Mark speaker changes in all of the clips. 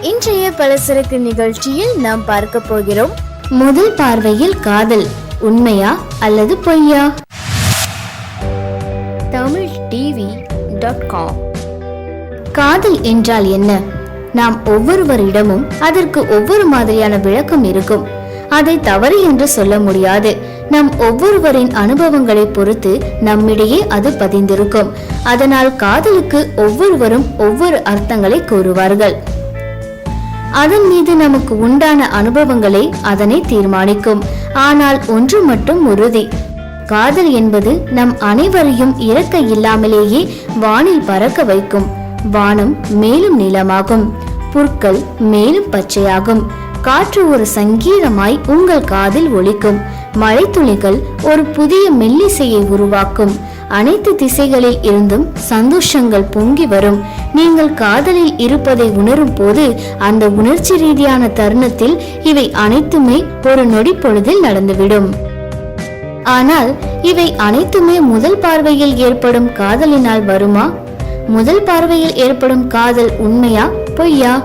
Speaker 1: இன்றைய பலசரக்கு நிகழ்ச்சியில் நாம் பார்க்க போகிறோம். முதல் பார்வையில் காதல் உண்மையா அல்லது பொய்யா? தமிழ் டிவி டாட் காம் காதல் என்றால் என்ன? நாம் ஒவ்வொருவரிடமும் அதற்கு ஒவ்வொரு மாதிரியான விளக்கம் இருக்கும். அதை தவறு என்று சொல்ல முடியாது. நம் ஒவ்வொருவரின் அனுபவங்களை பொறுத்து நம்மிடையே அது பதிந்திருக்கும். அதனால் காதலுக்கு ஒவ்வொருவரும் ஒவ்வொரு அர்த்தங்களை கூறுவார்கள். அதன் மீது நமக்கு உண்டான அனுபவங்களை அதனை தீர்மானிக்கும். ஆனால் ஒன்று மட்டும் உறுதி. காதல் என்பது நம் அனைவரையும் இறக்க இல்லாமலேயே வானில் பறக்க வைக்கும். வானம் மேலும் நீளமாகும். புற்கள் மேலும் பச்சையாகும். காற்று ஒரு சங்கீதமாய் உங்கள் காதில் ஒலிக்கும். மழைத்துளிகள் ஒரு புதிய மெல்லிசையை உருவாக்கும். அனைத்து திசைகளில் இருந்தும் சந்தோஷங்கள் பொங்கி வரும். நீங்கள் காதலில் இருப்பதை உணரும் போது அந்த உணர்ச்சி ரீதியான தருணத்தில் இவை அனைத்துமே ஒரு நொடி பொழுதில் நடந்துவிடும். ஆனால் இவை அனைத்துமே முதல் பார்வையில் ஏற்படும் காதலினால் வருமா? முதல் பார்வையில் ஏற்படும் காதல் உண்மையா பொய்யா?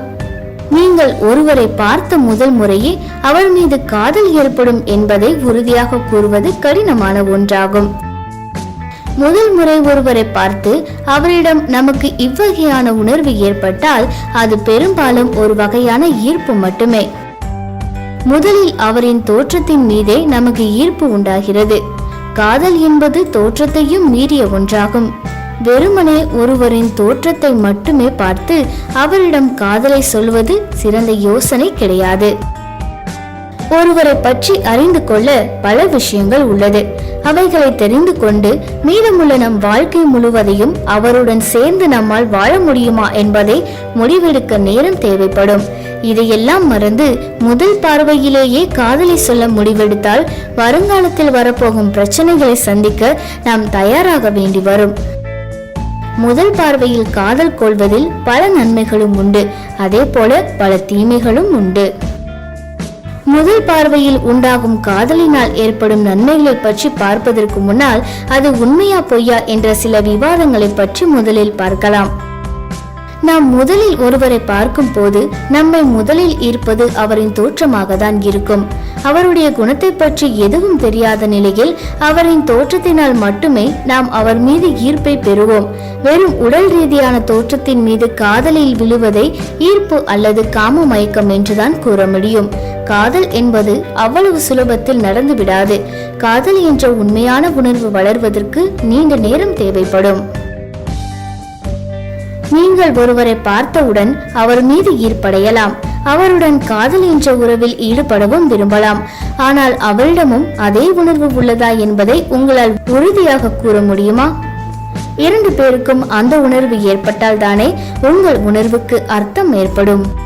Speaker 1: நீங்கள் ஒருவரை பார்த்த முதல் முறையே அவர் மீது காதல் ஏற்படும் என்பதை உறுதியாக கூறுவது கடினமான ஒன்றாகும். முதல் முறை ஒருவரை பார்த்து அவரிடம் நமக்கு இவ்வகையான உணர்வு ஏற்பட்டால் அது பெரும்பாலும் ஒரு வகையான ஈர்ப்பு மட்டுமே. முதலில் அவரின் தோற்றத்தின் மீதே நமக்கு ஈர்ப்பு உண்டாகிறது. காதல் என்பது தோற்றத்தையும் மீறிய ஒன்றாகும். வெறுமனே ஒருவரின் தோற்றத்தை மட்டுமே பார்த்து அவரிடம் காதலை சொல்வது சிறந்த யோசனை கிடையாது. ஒருவரை பற்றி அறிந்து கொள்ள பல விஷயங்கள் உள்ளது. அவைகளை தெரிந்து கொண்டு மீதமுள்ள நம் வாழ்க்கை முழுவதையும் அவருடன் சேர்ந்து நம்மால் வாழ முடியுமா என்பதை முடிவெடுக்க நேரம் தேவைப்படும். இதையெல்லாம் மறந்து முதல் பார்வையிலேயே காதலை சொல்ல முடிவெடுத்தால் வருங்காலத்தில் வரப்போகும் பிரச்சனைகளை சந்திக்க நாம் தயாராக வேண்டி வரும். முதல் பார்வையில் காதல் கொள்வதில் பல நன்மைகளும் உண்டு. அதே போல பல தீமைகளும் உண்டு. முதல் பார்வையில் உண்டாகும் காதலினால் ஏற்படும் நன்மைகளை பற்றி பார்ப்பதற்கு முன்னால் அது உண்மையா பொய்யா என்ற சில விவாதங்களை பற்றி முதலில் பார்க்கலாம். நாம் முதலில் ஒருவரை பார்க்கும் போது நம்மை முதலில் ஈர்ப்பது அவரின் தோற்றமாக தான் இருக்கும். அவருடைய குணத்தை பற்றி எதுவும் தெரியாத நிலையில் அவரின் தோற்றத்தினால் மட்டுமே நாம் அவர் மீது ஈர்ப்பை பெறுவோம். வெறும் உடல் ரீதியான தோற்றத்தின் மீது காதலில் விழுவதை ஈர்ப்பு அல்லது காம மயக்கம் என்றுதான் கூற முடியும். காதல் என்பது அவ்வளவு சுலபத்தில் நடந்து விடாது. காதல் என்ற உண்மையான உணர்வு வளர்வதற்கு நீண்ட நேரம் தேவைப்படும். நீங்கள் ஒருவரை பார்த்தவுடன் அவர் மீது ஈர்ப்படையலாம். அவருடன் காதல் என்ற உறவில் ஈடுபடவும் விரும்பலாம். ஆனால் அவரிடமும் அதே உணர்வு உள்ளதா என்பதை உங்களால் உறுதியாக கூற முடியுமா? இரண்டு பேருக்கும் அந்த உணர்வு ஏற்பட்டால் தானே உங்கள் உணர்வுக்கு அர்த்தம் ஏற்படும்.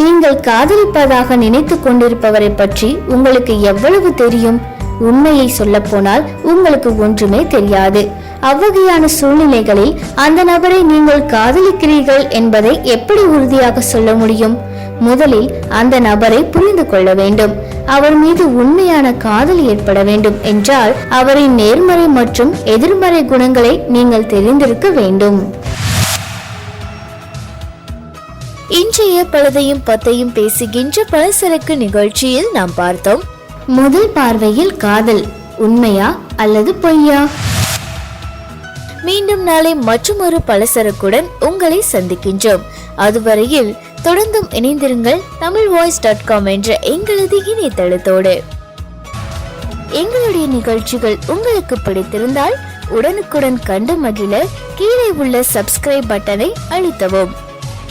Speaker 1: நீங்கள் காதலிப்பதாக நினைத்து கொண்டிருப்பவரை பற்றி உங்களுக்கு எவ்வளவு தெரியும்? உண்மையை சொல்லப்போனால் உங்களுக்கு ஒன்றுமே தெரியாது. அவ்வகையான சூழ்நிலைகளில் அந்த நபரை நீங்கள் காதலிக்கிறீர்கள் என்பதை எப்படி உறுதியாக சொல்ல முடியும்? முதலில் அந்த நபரை புரிந்து கொள்ள வேண்டும். அவர் மீது உண்மையான காதல் ஏற்பட வேண்டும் என்றால் அவரின் நேர்மறை மற்றும் எதிர்மறை குணங்களை நீங்கள் தெரிந்திருக்க வேண்டும். இன்றைய பழுதையும் பத்தையும் பேசுகின்ற பலசரக்கு நிகழ்ச்சியில் நாம் பார்த்தோம். முதல் பார்வையில் காதல் உண்மையா அல்லது பொய்யா? மீண்டும் நாளை மற்றொரு பலசரக்குடன் உங்களை சந்திக்கின்றோம். அதுவரையில் தொடர்ந்தும் இணைந்திருங்கள் தமிழ் வாய்ஸ் டாட் காம் என்ற எங்களது இணையதளத்தோடு. எங்களுடைய நிகழ்ச்சிகள் உங்களுக்கு பிடித்திருந்தால் உடனுக்குடன் கண்டு மகிழ கீழே உள்ள சப்ஸ்கிரைப் பட்டனை அழுத்தவும்.